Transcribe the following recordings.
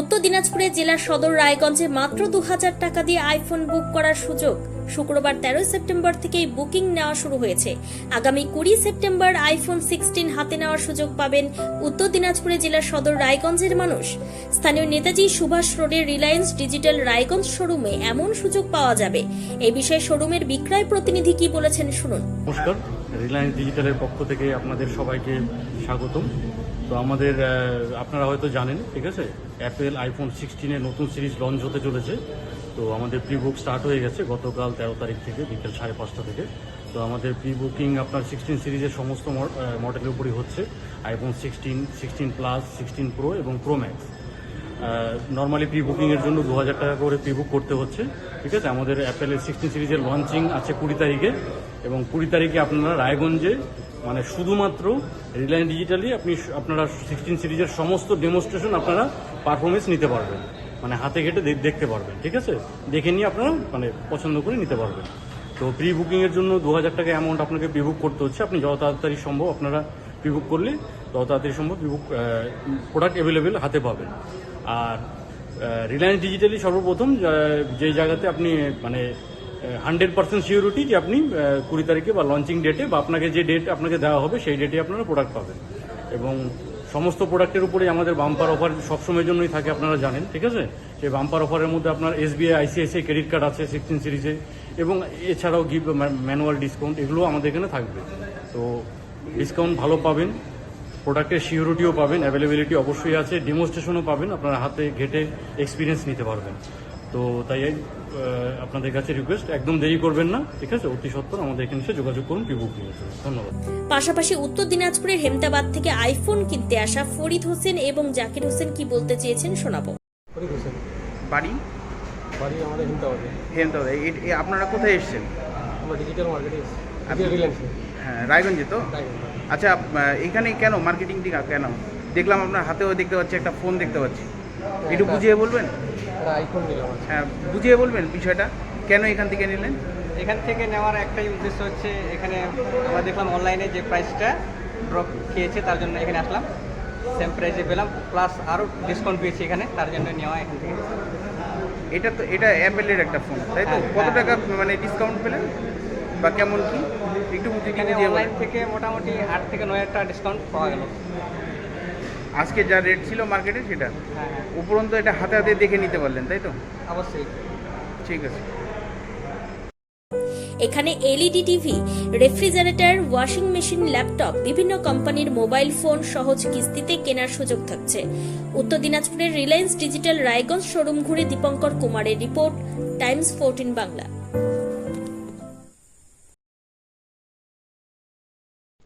উত্তর দিনাজপুরে জেলার সদর রায়গঞ্জে মাত্র দু হাজার টাকা দিয়ে আইফোন বুক করার সুযোগ। শুক্রবার তেরোই সেপ্টেম্বর থেকেই বুকিং নেওয়া শুরু হয়েছে। আগামী কুড়ি সেপ্টেম্বর আইফোন সিক্সটিন হাতে নেওয়ার সুযোগ পাবেন উত্তর দিনাজপুরে জেলার সদর রায়গঞ্জের মানুষ। স্থানীয় নেতাজি সুভাষ রোডের রিলায়েন্স ডিজিটাল রায়গঞ্জ শোরুমে এমন সুযোগ পাওয়া যাবে। এই বিষয়ে শোরুমের বিক্রয় প্রতিনিধি কি বলেছেন শুনুন। নমস্কার। রিলায়েন্স ডিজিটালের পক্ষ থেকে আপনাদের সবাইকে স্বাগতম। তো আমাদের আপনারা হয়তো জানেন, ঠিক আছে? অ্যাপেল আইফোন সিক্সটিনের নতুন সিরিজ লঞ্চ হতে চলেছে। তো আমাদের প্রি বুক স্টার্ট হয়ে গেছে গতকাল তেরো তারিখ থেকে, বিকেল সাড়ে পাঁচটা থেকে। তো আমাদের প্রি বুকিং আপনার সিক্সটিন সিরিজের সমস্ত মডেলের উপরই হচ্ছে। IPhone sixteen sixteen plus sixteen pro এবং প্রো ম্যাক্স নর্মালি প্রি বুকিংয়ের জন্য দু হাজার টাকা করে প্রি বুক করতে হচ্ছে, ঠিক আছে? আমাদের অ্যাপেলের সিক্সটিন সিরিজের লঞ্চিং আছে কুড়ি তারিখে, এবং কুড়ি তারিখে আপনারা রায়গঞ্জে মানে শুধুমাত্র রিলায়েন্স ডিজিটালি আপনি আপনারা সিক্সটিন সিরিজের সমস্ত ডেমনস্ট্রেশন আপনারা পারফরমেন্স নিতে পারবেন মানে হাতে ঘেটে দেখতে পারবেন, ঠিক আছে? দেখে নিয়ে আপনারা মানে পছন্দ করে নিতে পারবেন। তো প্রি বুকিংয়ের জন্য দু হাজার টাকা অ্যামাউন্ট আপনাকে প্রি বুক করতে হচ্ছে, আপনি যত তাড়াতাড়ি সম্ভব আপনারা প্রি বুক করলে, তত তাড়াতাড়ি সম্ভব প্রি বুক প্রোডাক্ট অ্যাভেলেবেল হাতে পাবেন। আর রিলায়েন্স ডিজিটালি সর্বপ্রথম যা- জায়গাতে আপনি মানে হান্ড্রেড পার্সেন্ট সিকিউরিটি যে আপনি কুড়ি তারিখে বা লঞ্চিং ডেটে বা আপনাকে যে ডেট আপনাকে দেওয়া হবে, সেই ডেটে আপনারা প্রোডাক্ট পাবেন। এবং সমস্ত প্রোডাক্টের উপরেই আমাদের বাম্পার অফার সবসময়ের জন্যই থাকে, আপনারা জানেন, ঠিক আছে? সেই বাম্পার অফারের মধ্যে আপনার এসবিআই আইসিআইসিআই ক্রেডিট কার্ড আছে সিক্সটিন সিরিজে এবং এছাড়াও গিফট ম্যানুয়াল ডিসকাউন্ট এগুলো আমাদের এখানে থাকবে। তো ডিসকাউন্ট ভালো পাবেন। প্রোডাক্টের সিকিউরিটিও পাবেন অ্যাভেলেবিলিটি অবশ্যই আছে ডেমোস্ট্রেশনও পাবেন আপনারা হাতে ঘেটে এক্সপিরিয়েন্স নিতে পারবেন। তো তাই আপনাদের কাছে রিকোয়েস্ট একদম দেরি করবেন না ঠিক আছে? অতি সত্তর আমাদের এখানে এসে যোগাযোগ করুন প্রিবুক নিয়ে ধন্যবাদ। পাশাপাশি উত্তর দিনাজপুরের হেমতাবাদ থেকে আইফোন কিনতে আসা ফরিদ হোসেন এবং জাকির হোসেন কি বলতে চেয়েছেন শোনাবো। ফরিদ হোসেন। বাড়ি? বাড়ি আমাদের হিমতাবাদে হেমতাবাদ আপনারা কোথায় এসেছেন? আমরা ডিজিটাল মার্কেটে রিলায়েন্সে হ্যাঁ রায়গঞ্জে তো? আচ্ছা এখানে কেন মার্কেটিং টিকা কেন? দেখলাম আপনার হাতেও দেখতে পাচ্ছি একটা ফোন দেখতে পাচ্ছি। একটু বুঝিয়ে বলবেন? আইফোন হ্যাঁ বুঝিয়ে বলবেন বিষয়টা। কেন এখান থেকে নিলেন? এখান থেকে নেওয়ার একটাই উদ্দেশ্য হচ্ছে এখানে আমরা দেখলাম অনলাইনে যে প্রাইসটা ড্রপ খেয়েছে তার জন্য এখানে আসলাম। সেম প্রাইসে পেলাম প্লাস আরও ডিসকাউন্ট পেয়েছি এখানে তার জন্য নেওয়া এখান থেকে। এটা তো এটা অ্যাপেলের একটা ফোন তাই তো? হ্যাঁ, কত হ্যাঁ। টাকা মানে ডিসকাউন্ট পেলেন? বা কেমন কি? একটু বুঝিয়ে এখানে অনলাইন থেকে মোটামুটি আট থেকে নয় হাজার টাকা ডিসকাউন্ট পাওয়া গেল। আজকে যা রেট ছিল মার্কেটে সেটা? হ্যাঁ হ্যাঁ। উপরন্ত এটা হাতে হাতে দেখে নিতে পারলেন তাই তো? অবশ্যই। ঠিক আছে। এখানে LED TV refrigerator washing machine laptop বিভিন্ন কোম্পানির মোবাইল ফোন সহজ কিস্তিতে কেনার সুযোগ থাকছে। উত্তর দিনাজপুরের রিলায়েন্স ডিজিটাল রায়গঞ্জ শোরুম ঘুরে দীপঙ্কর কুমারের রিপোর্ট টাইমস ফোরটিন বাংলা।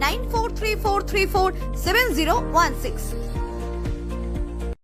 9434347016.